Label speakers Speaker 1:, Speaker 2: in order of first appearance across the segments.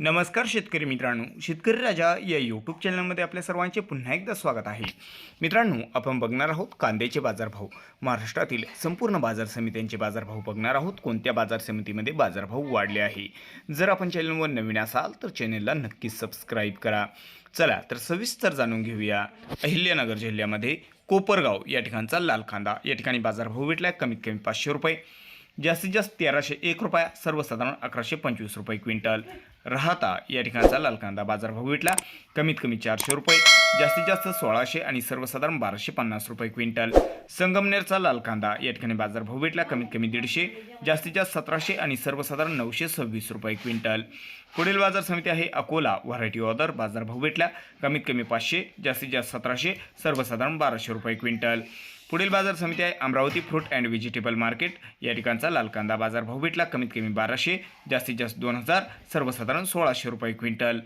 Speaker 1: नमस्कार शेतकरी मित्रांनो. शेतकरी राजा या यूट्यूब चॅनलमध्ये आपल्या सर्वांचे पुन्हा एकदा स्वागत आहे. मित्रांनो आपण बघणार आहोत कांद्याचे बाजारभाव. महाराष्ट्रातील संपूर्ण बाजार समित्यांचे बाजारभाव बघणार आहोत. कोणत्या बाजार समितीमध्ये बाजारभाव वाढले आहे? जर आपण चॅनलवर नवीन असाल तर चॅनलला नक्कीच सबस्क्राईब करा. चला तर सविस्तर जाणून घेऊया. अहिल्यानगर जिल्ह्यामध्ये कोपरगाव या ठिकाणचा लाल कांदा. या ठिकाणी बाजारभाव भेटला कमीत कमी पाचशे रुपये. जास्तीत जास्त तेराशे एक रुपया. सर्वसाधारण अकराशे पंचवीस रुपये क्विंटल. राहता या ठिकाणचा लाल कांदा बाजारभाव भेटला कमीत कमी चारशे रुपये जास्तीत जास्त सोळाशे आणि सर्वसाधारण बाराशे पन्नास रुपये क्विंटल. संगमनेरचा लाल कांदा या ठिकाणी बाजारभाव भेटला कमीत कमी दीडशे जास्तीत जास्त सतराशे आणि सर्वसाधारण नऊशे सव्वीस रुपये क्विंटल. पुढील बाजार समिती आहे अकोला व्हरायटी ऑर्डर बाजारभाव भेटला कमीत कमी पाचशे जास्तीत जास्त सतराशे सर्वसाधारण बाराशे रुपये क्विंटल. पुढील बाजार समिती आहे Amravati fruit and vegetable market. या ठिकाणचा लाल कांदा बाजारभाव भेटला. कमीत कमी बाराशे जास्तीत जास्त दोन हजार सर्वसाधारण सोळाशे रुपये क्विंटल.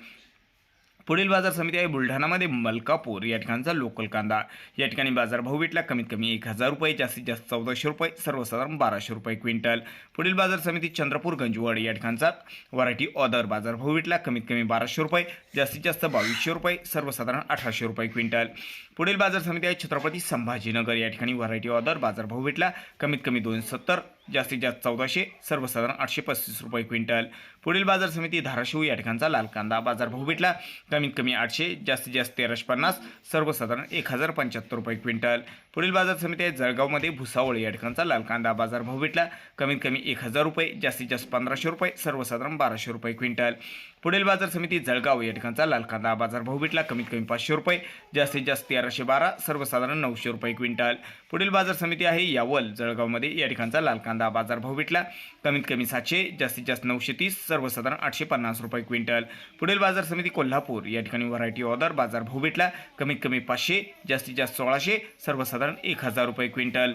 Speaker 1: पुढील बाजार समिती आहे बुलढाणामध्ये मलकापूर. या ठिकाणचा लोकल कांदा. या ठिकाणी बाजारभाव भेटला कमीत कमी एक हजार रुपये जास्तीत जास्त चौदाशे रुपये सर्वसाधारण बाराशे रुपये क्विंटल. पुढील बाजार समिती चंद्रपूर गंजवड. या ठिकाणचा व्हरायटी ऑदर बाजारभाव भेटला कमीत कमी बाराशे रुपये जास्तीत जास्त बावीसशे रुपये सर्वसाधारण अठराशे रुपये क्विंटल. पुढील बाजार समिती आहे छत्रपती संभाजीनगर. या ठिकाणी व्हरायटी ऑदर बाजारभाव भेटला कमीत कमी दोन सत्तर जास्तीत जास्त चौदाशे सर्वसाधारण आठशे पस्तीस रुपये क्विंटल. पुढील बाजार समिती धाराशिव या ठिकाणचा लाल कांदा बाजारभाव भेटला. कमीत कमी आठशे जास्तीत जास्त तेराशे पन्नास सर्वसाधारण एक हजार पंच्याहत्तर रुपये क्विंटल. पुढील बाजार समिती आहे जळगावमध्ये भुसावळ या ठिकाणचा लाल कांदा बाजारभाव भेटला. कमीत कमी एक हजार रुपये जास्तीत जास्त पंधराशे रुपये सर्वसाधारण बाराशे रुपये क्विंटल. पुढील बाजार समिती जळगाव या ठिकाणचा लाल कांदा बाजार भाव भेटला. कमीत कमी पाचशे रुपये जास्तीत जास्त तेराशे बारा सर्वसाधारण नऊशे रुपये क्विंटल. पुढील बाजार समिती आहे यावल जळगावमध्ये या ठिकाणचा लाल कांदा बाजार भाव भेटला. कमीत कमी सातशे जास्तीत जास्त नऊशे तीस सर्वसाधारण आठशे पन्नास रुपये क्विंटल. पुढील बाजार समिती कोल्हापूर या ठिकाणी व्हरायटी ऑर्डर बाजारभाव भेटला. कमीत कमी पाचशे जास्तीत जास्त सोळाशे सर्वसाधारण एक हजार रुपये क्विंटल.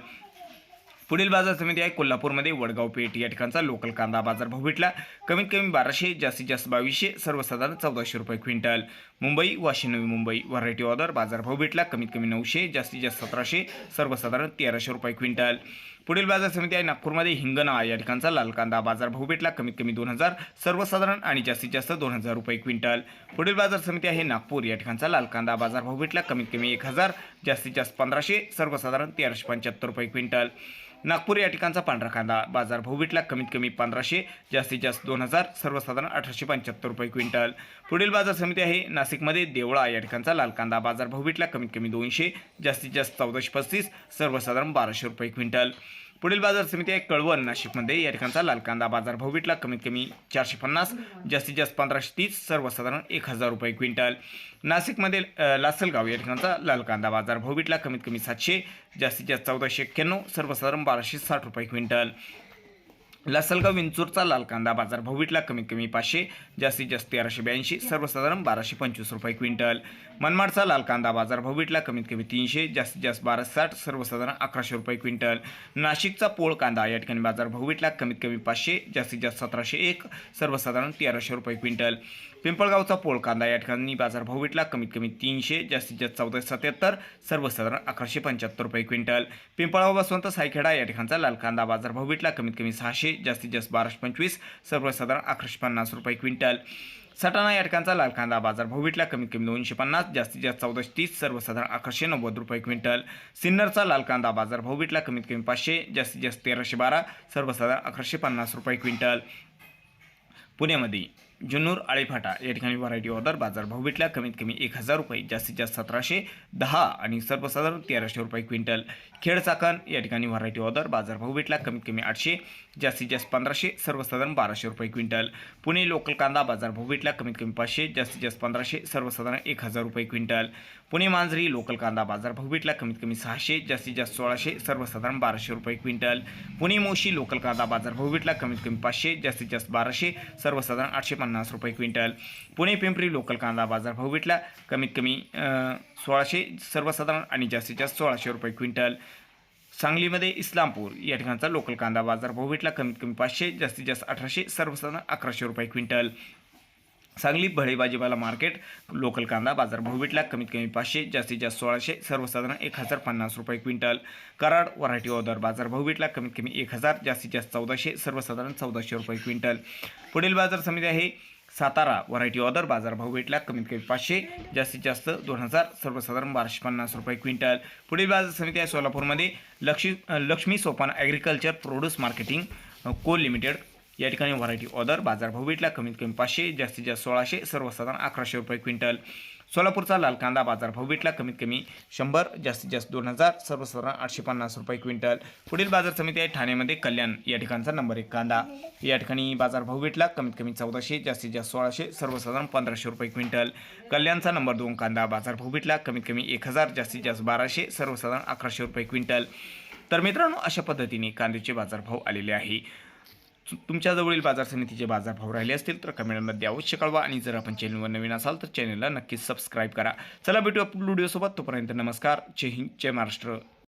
Speaker 1: पुढील बाजार समिती आहे. कोल्हापूरमध्ये वडगाव पेठ या ठिकाणचा लोकल कांदा बाजारभाव भेटला. कमीत कमी बाराशे जास्तीत जास्त बावीसशे सर्वसाधारण चौदाशे रुपये quintal. Mumbai Vashi Navi Mumbai. Variety order बाजारभाव भेटला. कमीत कमी नऊशे जास्तीत जास्त सतराशे सर्वसाधारण तेराशे रुपये क्विंटल. पुढील बाजार समिती आहे नागपूरमध्ये. हिंगणा या ठिकाणचा लाल कांदा बाजारभाव भेटला. कमीत कमी दोन हजार सर्वसाधारण आणि जास्तीत जास्त दोन हजार रुपये क्विंटल. पुढील बाजार समिती आहे नागपूर. या ठिकाणचा लाल कांदा बाजारभाव भेटला. कमीत कमी एक हजार जास्तीत जास्त पंधराशे सर्वसाधारण तेराशे पंच्याहत्तर रुपये क्विंटल. नागपूर या ठिकाणचा पांढरा कांदा बाजारभाव भेटला. कमीत कमी पंधराशे जास्तीत जास्त दोन हजार सर्वसाधारण अठराशे पंच्याहत्तर रुपये क्विंटल. पुढील बाजार समिती आहे नाशिकमध्ये देवळा या ठिकाणचा लाल कांदा बाजारभाव भेटला. कमीत कमी दोनशे जास्तीत जास्त चौदाशे पस्तीस सर्वसाधारण बाराशे रुपये क्विंटल. पुढील बाजार समिती आहे कळवण नाशिकमध्ये. या ठिकाणचा लाल कांदा बाजारभाव भेटला. कमीत कमी चारशे पन्नास जास्तीत जास्त पंधराशे तीस सर्वसाधारण एक हजार रुपये क्विंटल. नाशिकमध्ये लासलगाव या ठिकाणचा लाल कांदा बाजारभाव भेटला. कमीत कमी सातशे जास्तीत जास्त चौदाशे एक्क्याण्णव सर्वसाधारण बाराशे साठ रुपये क्विंटल. लासलगाव विंचूरचा लाल कांदा बाजारभाव भेटला कमीत कमी पाचशे जास्तीत जास्त तेराशे ब्याऐंशी सर्वसाधारण बाराशे पंचवीस रुपये क्विंटल. मनमाडचा लाल कांदा बाजारभाव भेटला कमीत कमी तीनशे जास्तीत जास्त बाराशे साठ सर्वसाधारण अकराशे रुपये क्विंटल. नाशिकचा पोळ कांदा या ठिकाणी बाजारभाव भेटला कमीत कमी पाचशे जास्तीत जास्त सतराशे एक सर्वसाधारण तेराशे रुपये क्विंटल. पिंपळगावचा पोळ कांदा या ठिकाणी बाजारभाव भेटला कमीत कमी तीनशे जास्तीत जास्त चौदाशे सत्याहत्तर सर्वसाधारण अकराशे पंच्याहत्तर रुपये क्विंटल. पिंपळगाव बसवंत सायखेडा या ठिकाणचा लाल कांदा बाजारभाव भेटला कमीत कमी सहाशे जास्तीत जास्त बाराशे पंचवीस सर्वसाधारण अकराशे पन्नास रुपये क्विंटल. सटाणा या ठिकाणचा लाल कांदा बाजारभाव भेटला कमीत कमी दोनशे पन्नास जास्तीत जास्त चौदाशे तीस सर्वसाधारण अकराशे नव्वद रुपये क्विंटल. सिन्नरचा लाल कांदा बाजारभाव भेटला कमीत कमी पाचशे जास्तीत जास्त तेराशे बारा सर्वसाधारण अकराशे पन्नास रुपये क्विंटल. पुण्यामध्ये जुन्नूर आळेफाटा या ठिकाणी व्हरायटी ऑर्डर बाजारभाव भेटला. कमीत कमी एक हजार रुपये जास्तीत जास्त सतराशे दहा आणि सर्वसाधारण तेराशे रुपये क्विंटल. खेड चाकण या ठिकाणी व्हरायटी ऑर्डर बाजारभाव भेटला. कमीत कमी आठशे जास्तीत जास्त पंधराशे सर्वसाधारण बाराशे रुपये क्विंटल. पुणे लोकल कांदा बाजारभाव भेटला. कमीत कमी पाचशे जास्तीत जास्त पंधराशे सर्वसाधारण एक हजार रुपये क्विंटल. पुणे मांजरी लोकल कांदा बाजारभाव भेटला. कमीत कमी सहाशे जास्तीत जास्त सोळाशे सर्वसाधारण बाराशे रुपये क्विंटल. पुणे मोशी लोकल कांदा बाजारभाव भेटला. कमीत कमी पाचशे जास्तीत जास्त बाराशे सर्वसाधारण आठशे पन्नास रुपये क्विंटल. पुणे पिंपरी लोकल कांदा बाजारभाव भेटला. कमीत कमी सोळाशे सर्वसाधारण आणि जास्तीत जास्त सोळाशे रुपये क्विंटल. सांगलीमध्ये इस्लामपूर या ठिकाणचा लोकल कांदा बाजारभाव भेटला. कमीत कमी पाचशे जास्तीत जास्त अठराशे सर्वसाधारण अकराशे रुपये क्विंटल. सांगली भळे भाजीपाला मार्केट लोकल कांदा बाजारभाव भेटला कमीत कमी पाचशे जास्तीत जास्त सोळाशे सर्वसाधारण एक हजार पन्नास रुपये क्विंटल. कराड व्हरायटी ओदर बाजारभाव भेटला कमीत कमी एक हजार जास्तीत जास्त चौदाशे सर्वसाधारण चौदाशे रुपये क्विंटल. पुढील बाजार समिती आहे सातारा व्हरायटी ऑर्डर बाजारभाव भेटला कमीत कमी पाचशे जास्तीत जास्त दोन हजार सर्वसाधारण बाराशे पन्नास रुपये क्विंटल. पुढील बाजार समिती आहे सोलापूरमध्ये Laxmi Laxmi Sopan agriculture produce marketing co limited या ठिकाणी व्हरायटी ऑदर बाजारभाव भेटला कमीत कमी पाचशे जास्तीत जास्त सोळाशे सर्वसाधारण अकराशे रुपये क्विंटल. सोलापूरचा लाल कांदा बाजारभाव भेटला कमीत कमी शंभर जास्तीत जास्त दोन हजार सर्वसाधारण आठशे पन्नास रुपये क्विंटल. पुढील बाजार समिती आहे ठाण्यामध्ये कल्याण या ठिकाणचा नंबर एक कांदा. या ठिकाणी बाजारभाव भेटला कमीत कमी चौदाशे जास्तीत जास्त सोळाशे सर्वसाधारण पंधराशे रुपये क्विंटल. कल्याणचा नंबर दोन कांदा बाजारभाव भेटला कमीत कमी एक हजार जास्तीत जास्त बाराशे सर्वसाधारण अकराशे रुपये क्विंटल. तर मित्रांनो अशा पद्धतीने कांद्याचे बाजारभाव आलेले आहे. तुमच्याजवळील बाजार समितीचे बाजारभाव राहिले असतील तर कमेंटमध्ये अवश्य कळवा. आणि जर आपण चॅनलवर नवीन असाल तर चॅनलला नक्कीच सबस्क्राईब करा. चला भेटू आपण व्हिडिओसोबत तोपर्यंत नमस्कार. जय हिंद. जय महाराष्ट्र.